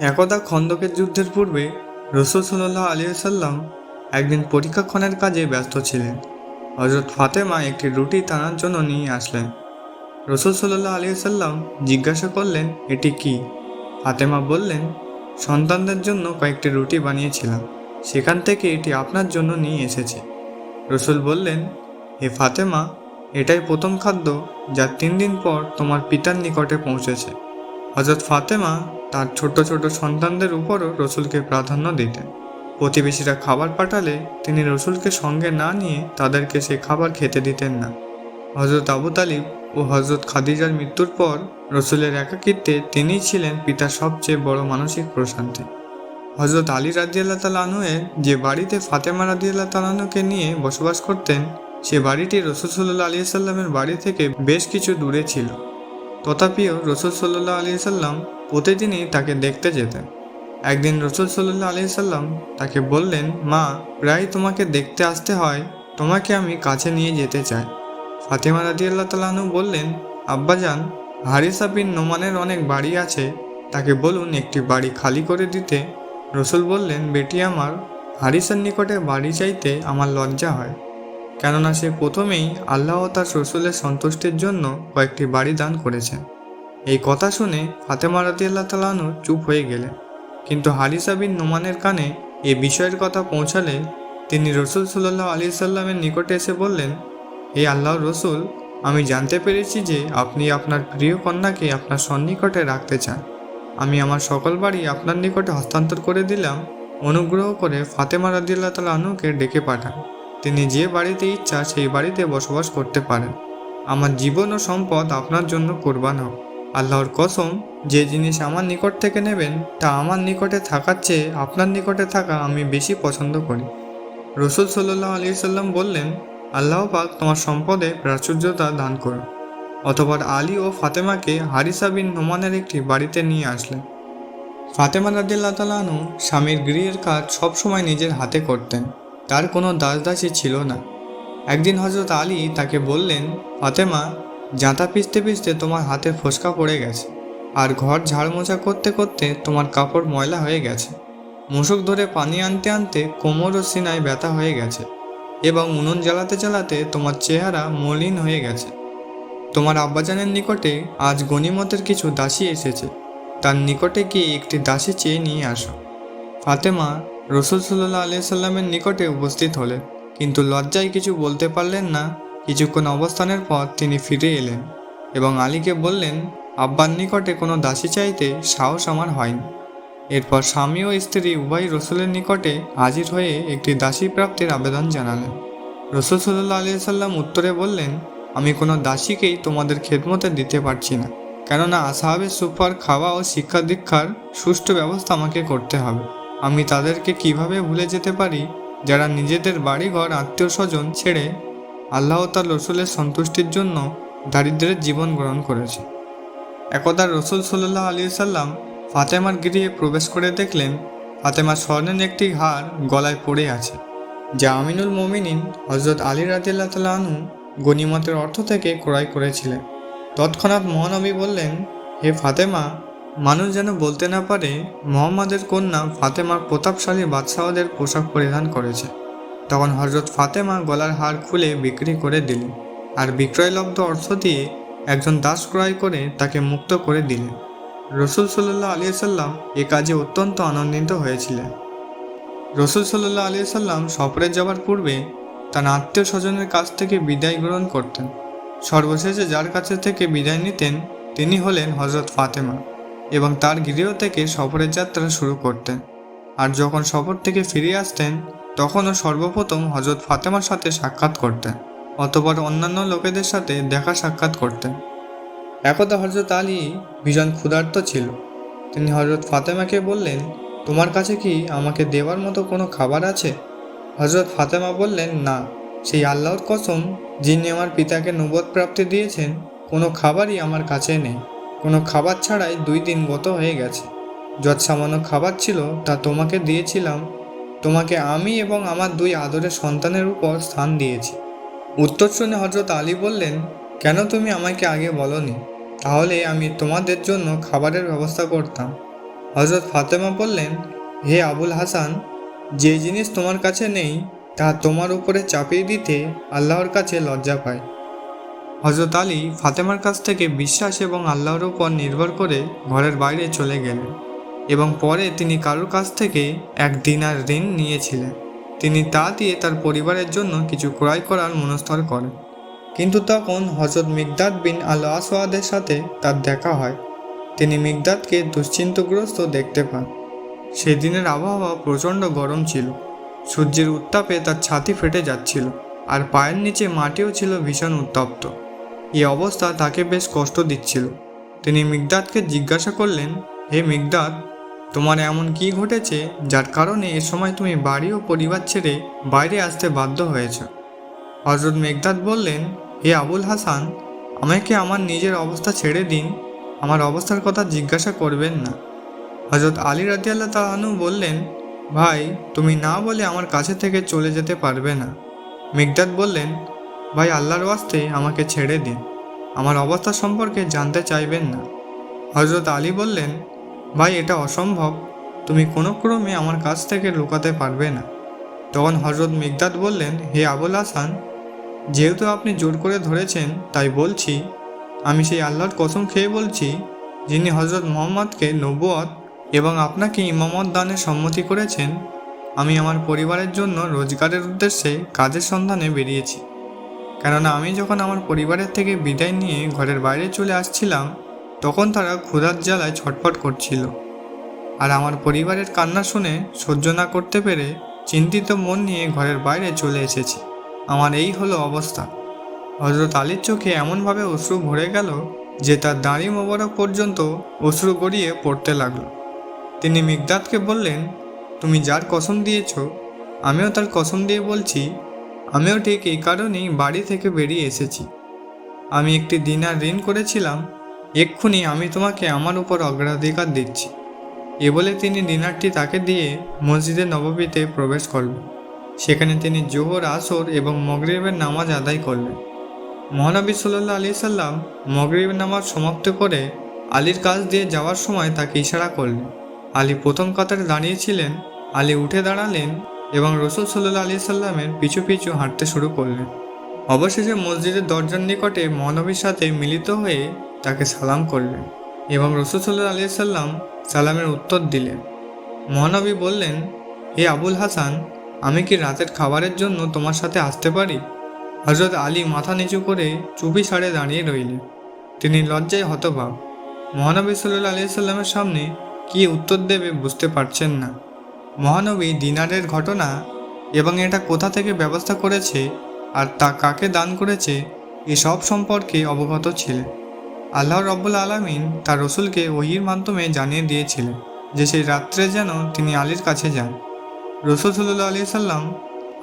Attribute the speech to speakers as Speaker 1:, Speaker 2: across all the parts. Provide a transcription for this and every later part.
Speaker 1: একদা খন্দকের যুদ্ধের পূর্বে রসুল সাল্লাহ আলিয়াল্লাম একদিন পরীক্ষাক্ষণের কাজে ব্যস্ত ছিলেন। হজরত ফাতেমা একটি রুটি টানার জন্য নিয়ে আসলেন। রসুল সাল্লাহ আলিয়াল্লাম জিজ্ঞাসা করলেন, এটি কি? ফাতেমা বললেন, সন্তানদের জন্য কয়েকটি রুটি বানিয়েছিলাম। সেখান থেকে এটি আপনার জন্য নিয়ে এসেছে। রসুল বললেন, হে ফাতেমা, এটাই প্রথম খাদ্য যা তিন দিন পর তোমার পিতার নিকটে পৌঁছেছে। হজরত ফাতেমা তার ছোট ছোট সন্তানদের উপরও রসুলকে প্রাধান্য দিতেন। প্রতিবেশীরা খাবার পাঠালে তিনি রসুলকে সঙ্গে না নিয়ে তাদেরকে সে খাবার খেতে দিতেন না। হজরত আবু তালিব ও হজরত খাদিজার মৃত্যুর পর রসুলের একাকিত্বে তিনিই ছিলেন পিতার সবচেয়ে বড় মানসিক প্রশান্তি। হজরত আলী রাজিয়াল্লাহ তালানুয়ের যে বাড়িতে ফাতেমা রাজিয়াল্লাহ তালানুকে নিয়ে বসবাস করতেন, সে বাড়িটি রসুল সাল্লাহ আলী সাল্লামের বাড়ি থেকে বেশ কিছু দূরে ছিল। তথাপিও রসুল সাল্লাহ আলী সাল্লাম প্রতিদিনই তাকে দেখতে যেতেন। একদিন রসুল সাল্লাহ আলি সাল্লাম তাকে বললেন, মা, প্রায় তোমাকে দেখতে আসতে হয়, তোমাকে আমি কাছে নিয়ে যেতে চাই। ফাতিমা রাদিয়াল্লাহ তালাহনু বললেন, আব্বাজান, হারিসা বিন নোমানের অনেক বাড়ি আছে, তাকে বলুন একটি বাড়ি খালি করে দিতে। রসুল বললেন, বেটি আমার, হারিসার নিকটে বাড়ি চাইতে আমার লজ্জা হয়, কেননা সে প্রথমেই আল্লাহ তার রসুলের সন্তুষ্টির জন্য কয়েকটি বাড়ি দান করেছেন। এই কথা শুনে ফাতেমা রাদিয়াল্লাহ তালাহনু চুপ হয়ে গেলেন। কিন্তু হারিসা বিন নোমানের কানে এ বিষয়ের কথা পৌঁছালে তিনি রসুল সাল্লাহ আলি সাল্লামের নিকটে এসে বললেন হে আল্লাহ রসুল, আমি জানতে পেরেছি যে আপনি আপনার প্রিয় কন্যাকে আপনার সন্নিকটে রাখতে চান। আমি আমার সকল বাড়ি আপনার নিকটে হস্তান্তর করে দিলাম, অনুগ্রহ করে ফাতেমা রাদিল্লা তালা আনুকে ডেকে পাঠান। তিনি যে বাড়িতে ইচ্ছা সেই বাড়িতে বসবাস করতে পারেন। আমার জীবন ও সম্পদ আপনার জন্য কোরবান হোক। আল্লাহর কসম, যে জিনিস আমার নিকট থেকে নেবেন, তা আমার নিকটে থাকার চেয়ে আপনার নিকটে থাকা আমি বেশি পছন্দ করি। রসুল সাল্লাহ আলী সাল্লাম বললেন, আল্লাহ পাক তোমার সম্পদে প্রাচুর্যতা দান করুন। অতপর আলী ও ফাতেমাকে হারিসা বিন নোমানের একটি বাড়িতে নিয়ে আসলেন। ফাতেমা রাদিল্লা তালানু স্বামীর গৃহের কাজ সবসময় নিজের হাতে করতেন, তার কোনো দাসদাসী ছিল না। একদিন হজরত আলী তাকে বললেন, ফাতেমা জাঁতা পিষতে পিষতে তোমার হাতে ফোসকা পড়ে গেছে। আর ঘর ঝাড় মোছা করতে করতে তোমার কাপড় ময়লা হয়ে গেছে। মশক ধরে পানি আনতে আনতে কোমর ও সিনায় ব্যথা হয়ে গেছে এবং উনুন জ্বালাতে জ্বালাতে তোমার চেহারা মলিন হয়ে গেছে। তোমার আব্বাজানের নিকটে আজ গণিমতের কিছু দাসী এসেছে। তার নিকটে গিয়ে একটি দাসী চেয়ে নিয়ে আসো। ফাতেমা রসুল সাল্লাহ আলিয়া সাল্লামের নিকটে উপস্থিত হলেন, কিন্তু লজ্জায় কিছু বলতে পারলেন না কিছুক্ষণ অবস্থানের পর তিনি ফিরে এলেন এবং আলীকে বললেন, আব্বার নিকটে কোনো দাসী চাইতে সাহস আমার হয়নি। এরপর স্বামী ও স্ত্রী উভয় রসুলের নিকটে হাজির হয়ে একটি দাসী প্রাপ্তির আবেদন জানালেন। রসুল সাল্লাহ আলিয়া সাল্লাম উত্তরে বললেন, আমি কোনো দাসীকেই তোমাদের খেদমতে দিতে পারছি না। কেননা আসাহাবের সুপার খাওয়া ও শিক্ষা দীক্ষার সুষ্ঠু ব্যবস্থা আমাকে করতে হবে। আমি তাদেরকে কীভাবে ভুলে যেতে পারি? যারা নিজেদের বাড়িঘর, আত্মীয় স্বজন ছেড়ে আল্লাহ তার রসুলের সন্তুষ্টির জন্য দারিদ্রের জীবন গ্রহণ করেছে। একদা রসুল সাল্লাহ আলী সাল্লাম ফাতেমার গৃহে প্রবেশ করে দেখলেন, ফাতেমার স্বর্ণের একটি হার গলায় পড়ে আছে, যা আমিনুল মোমিনিন হজরত আলী রাদিল্লাহ তালু গনিমতের অর্থ থেকে ক্রয় করেছিলেন। তৎক্ষণাৎ মহানবী বললেন, হে ফাতেমা, মানুষ যেন বলতে না পারে, মোহাম্মদের কন্যা ফাতেমা প্রতাপশালী বাদশাহদের পোশাক পরিধান করেছে। তখন হজরত ফাতেমা গলার হার খুলে বিক্রি করে দিলেন। আর বিক্রয়লব্ধ অর্থ দিয়ে একজন দাস ক্রয় করে তাকে মুক্ত করে দিলেন। রসুল সাল্লাহ আলিয়া সাল্লাম এ কাজে অত্যন্ত আনন্দিত হয়েছিলেন। রসুল সাল্লাহ আলিয়া সাল্লাম সফরে যাওয়ার পূর্বে তার আত্মীয় স্বজনের কাছ থেকে বিদায় গ্রহণ করতেন। সর্বশেষে যার কাছে থেকে বিদায় নিতেন, তিনি হলেন হজরত ফাতেমা এবং তার গৃহ থেকে সফরের যাত্রা শুরু করতেন। আর যখন সফর থেকে ফিরে আসতেন তখনও সর্বপ্রথম হজরত ফাতেমার সাথে সাক্ষাৎ করতেন, অতপর অন্যান্য লোকেদের সাথে দেখা সাক্ষাৎ করতেন। একদা হজরত আলী ভীষণ ক্ষুধার্ত ছিল। তিনি হজরত ফাতেমাকে বললেন, তোমার কাছে কি আমাকে দেওয়ার মতো কোনো খাবার আছে? হজরত ফাতেমা বললেন, না, সেই আল্লাহর কসম, যিনি আমার পিতাকে নবদ প্রাপ্তি দিয়েছেন, কোনো খাবারই আমার কাছে নেই। কোনো খাবার ছাড়াই দুই দিন গত হয়ে গেছে। যত সামান্য খাবার ছিল তা তোমাকে দিয়েছিলাম তোমাকে আমি এবং আমার দুই আদরের সন্তানের উপর স্থান দিয়েছি। উত্তর শুনে হজরত আলী বললেন, কেন তুমি আমাকে আগে বলনি? তাহলে আমি তোমাদের জন্য খাবারের ব্যবস্থা করতাম। হজরত ফাতেমা বললেন, হে আবুল হাসান, যে জিনিস তোমার কাছে নেই, তা তোমার উপরে চাপিয়ে দিতে আল্লাহর কাছে লজ্জা পায়। হজরত আলী ফাতেমার কাছ থেকে বিশ্বাস এবং আল্লাহর উপর নির্ভর করে ঘরের বাইরে চলে গেলেন। এবং পরে তিনি কারোর কাছ থেকে এক দিনার ঋণ নিয়েছিলেন। তিনি তা দিয়ে তার পরিবারের জন্য কিছু ক্রয় করার মনস্থর করেন। কিন্তু তখন হজরত মিগদাদ বিন আল আসওয়াদের সাথে তার দেখা হয়। তিনি মিগদাদকে দুশ্চিন্তগ্রস্ত দেখতে পান। সেদিনের আবহাওয়া প্রচণ্ড গরম ছিল। সূর্যের উত্তাপে তার ছাতি ফেটে যাচ্ছিল আর পায়ের নিচে মাটিও ছিল ভীষণ উত্তপ্ত। এই অবস্থা তাকে বেশ কষ্ট দিচ্ছিল। তিনি মিগদাদকে জিজ্ঞাসা করলেন, হে মিগদাদ তোমার এমন কি ঘটেছে যার কারণে এ সময় তুমি বাড়ি ও পরিবার ছেড়ে বাইরে আসতে বাধ্য হয়েছ? হজরত মেঘদাদ বললেন, হে আবুল হাসান, আমাকে আমার নিজের অবস্থা ছেড়ে দিন। আমার অবস্থার কথা জিজ্ঞাসা করবেন না। হজরত আলী রাদিয়াল্লাহ তালানু বললেন, ভাই, তুমি না বলে আমার কাছে থেকে চলে যেতে পারবে না। মেঘদাদ বললেন, ভাই, আল্লাহর ওয়াস্তে আমাকে ছেড়ে দিন। আমার অবস্থা সম্পর্কে জানতে চাইবেন না। হজরত আলী বললেন ভাই, এটা অসম্ভব। তুমি কোনো ক্রমে আমার কাছ থেকে লুকাতে পারবে না। তখন হজরত মিগদাদ বললেন, হে আবুল হাসান, যেহেতু আপনি জোর করে ধরেছেন, তাই বলছি, আমি সেই আল্লাহর কসম খেয়ে বলছি, যিনি হজরত মোহাম্মদকে নবুয়ত এবং আপনাকে ইমামত দানের সম্মতি করেছেন, আমি আমার পরিবারের জন্য রোজগারের উদ্দেশ্যে কাজের সন্ধানে বেরিয়েছি। কেননা আমি যখন আমার পরিবারের থেকে বিদায় নিয়ে ঘরের বাইরে চলে আসছিলাম তখন তারা ক্ষুধার জ্বালায় ছটফট করছিল। আর আমার পরিবারের কান্না শুনে সহ্য না করতে পেরে চিন্তিত মন নিয়ে ঘরের বাইরে চলে এসেছি। আমার এই হলো অবস্থা। হজরত আলীর চোখে এমনভাবে অশ্রু ভরে গেল যে তার দাড়ি মোবারক পর্যন্ত অশ্রু গড়িয়ে পড়তে লাগল। তিনি মিগদাদকে বললেন, তুমি যার কসম দিয়েছ, আমিও তার কসম দিয়ে বলছি, আমিও ঠিক এই কারণেই বাড়ি থেকে বেরিয়ে এসেছি। আমি একটি দিনার ঋণ করেছিলাম এক্ষুনি আমি তোমাকে আমার উপর অগ্রাধিকার দিচ্ছি। এ বলে তিনি ডিনারটি তাকে দিয়ে মসজিদে নববীতে প্রবেশ করলেন। সেখানে তিনি জোহর, আসর এবং মগরিবের নামাজ আদায় করলেন। মহানবী সাল্লাহ আলি সাল্লাম মগরিবের নামাজ সমাপ্ত করে আলীর কাছ দিয়ে যাওয়ার সময় তাকে ইশারা করলেন। আলী প্রথম কাতারে দাঁড়িয়েছিলেন, আলী উঠে দাঁড়ালেন এবং রসুল সাল্লাহ আলি সাল্লামের পিছু পিছু হাঁটতে শুরু করলেন। অবশেষে মসজিদের দরজার নিকটে মহানবীর সাথে মিলিত হয়ে তাকে সালাম করলেন এবং রসুল সাল্লাহ আলি সাল্লাম সালামের উত্তর দিলেন। মহানবী বললেন, হে আবুল হাসান, আমি কি রাতের খাবারের জন্য তোমার সাথে আসতে পারি? হজরত আলী মাথা নিচু করে চুপি সারে দাঁড়িয়ে রইলেন। তিনি লজ্জায় হতভাব মহানবী সাল্লাহ আলি সাল্লামের সামনে কি উত্তর দেবে বুঝতে পারছেন না। মহানবী দিনারের ঘটনা এবং এটা কোথা থেকে ব্যবস্থা করেছে আর তা কাকে দান করেছে এসব সম্পর্কে অবগত ছিলেন। আল্লাহ রব্বুল আলমিন তার রসুলকে ওহির মাধ্যমে জানিয়ে দিয়েছিলেন যে সেই রাত্রে যেন তিনি আলীর কাছে যান। রসুল সাল্লু আলি সাল্লাম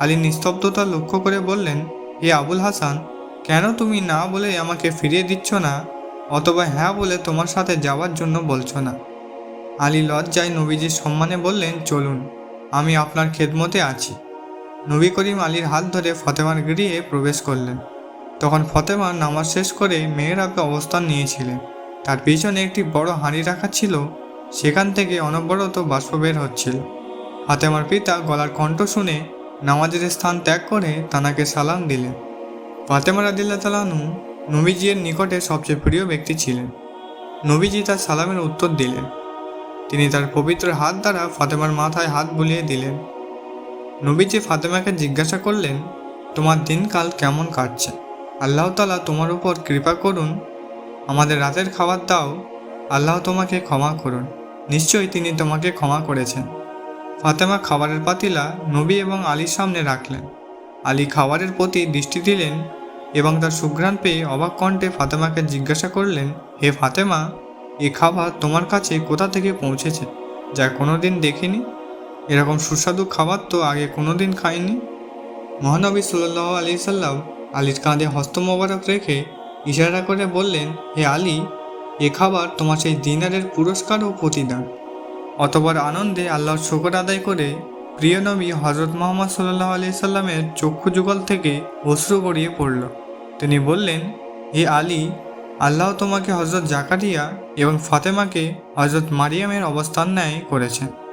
Speaker 1: আলীর নিস্তব্ধতা লক্ষ্য করে বললেন, হে আবুল হাসান, কেন তুমি না বলে আমাকে ফিরিয়ে দিচ্ছ না? অথবা হ্যাঁ বলে তোমার সাথে যাওয়ার জন্য বলছো না? আলী লজ্জায় নবীজির সম্মানে বললেন, চলুন, আমি আপনার খেদমতে আছি। নবী করিম আলীর হাত ধরে ফতেমার গৃহে প্রবেশ করলেন। তখন ফতেমা নামাজ শেষ করে মেয়েরাবে অবস্থান নিয়েছিলেন তার পিছনে একটি বড় হাঁড়ি রাখা ছিল, সেখান থেকে অনবরত বাষ্প বের হচ্ছিল। ফাতেমার পিতা গলার কণ্ঠ শুনে নামাজের স্থান ত্যাগ করে তানাকে সালাম দিলেন। ফাতেমা রাদিল্লা তালানু নবীজির নিকটে সবচেয়ে প্রিয় ব্যক্তি ছিলেন। নবীজি তার সালামের উত্তর দিলেন। তিনি তার পবিত্র হাত দ্বারা ফাতেমার মাথায় হাত বুলিয়ে দিলেন। নবীজি ফাতেমাকে জিজ্ঞাসা করলেন, তোমার দিনকাল কেমন কাটছে? আল্লাহ তালা তোমার উপর কৃপা করুন। আমাদের রাতের খাবার দাও, আল্লাহ তোমাকে ক্ষমা করুন। নিশ্চয়ই তিনি তোমাকে ক্ষমা করেছেন। ফাতেমা খাবারের পাতিলা নবী এবং আলীর সামনে রাখলেন। আলী খাবারের প্রতি দৃষ্টি দিলেন এবং তার সুঘ্রাণ পেয়ে অবাক কণ্ঠে ফাতেমাকে জিজ্ঞাসা করলেন, হে ফাতেমা, এ খাবার তোমার কাছে কোথা থেকে পৌঁছেছে? যা কোনোদিন দেখিনি? এরকম সুস্বাদু খাবার তো আগে কোনোদিন খাইনি? মহানবী সাল্লাহ আলি সাল্লাম আলীর কাঁধে হস্ত মোবারক রেখে ইশারা করে বললেন, হে আলী, এ খাবার তোমার সেই দিনারের পুরস্কার ও প্রতিদান অতবার আনন্দে আল্লাহর শকর আদায় করে প্রিয় নবী হজরত মোহাম্মদ সাল্লাহ আলি সাল্লামের চক্ষু যুগল থেকে অশ্রু গড়িয়ে পড়ল। তিনি বললেন, হে আলী, আল্লাহ তোমাকে হজরত জাকারিয়া এবং ফাতেমাকে হজরত মারিয়ামের অবস্থান ন্যায় করেছেন।